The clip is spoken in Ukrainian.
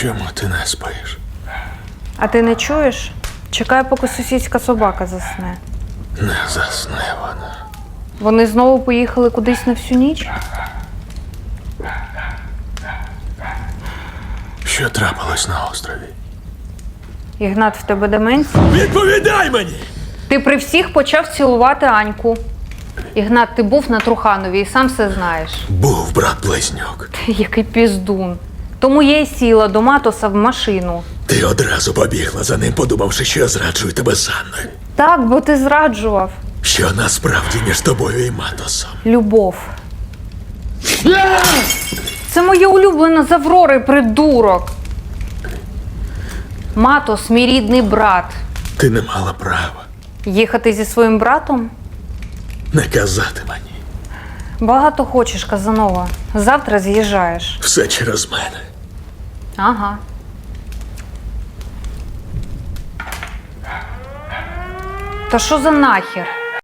Чому ти не спиш? А ти не чуєш? Чекаю, поки сусідська собака засне. Не засне вона. Вони знову поїхали кудись на всю ніч? Що трапилось на острові? Ігнат, в тебе деменція? Відповідай мені! Ти при всіх почав цілувати Аньку. Ігнат, ти був на Труханові і сам все знаєш. Був брат близнюк. Який піздун. Тому я й сіла до Матоса в машину. Ти одразу побігла за ним, подумавши, що я зраджую тебе з Анною. Так, бо ти зраджував. Що насправді між тобою і Матосом. Любов. Це моя улюблена з Аврори, придурок. Матос, мій рідний брат. Ти не мала права Їхати зі своїм братом? не казати мені. Багато хочеш, Казанова. Завтра з'їжджаєш. Все через мене. Ага. Та що за нахер?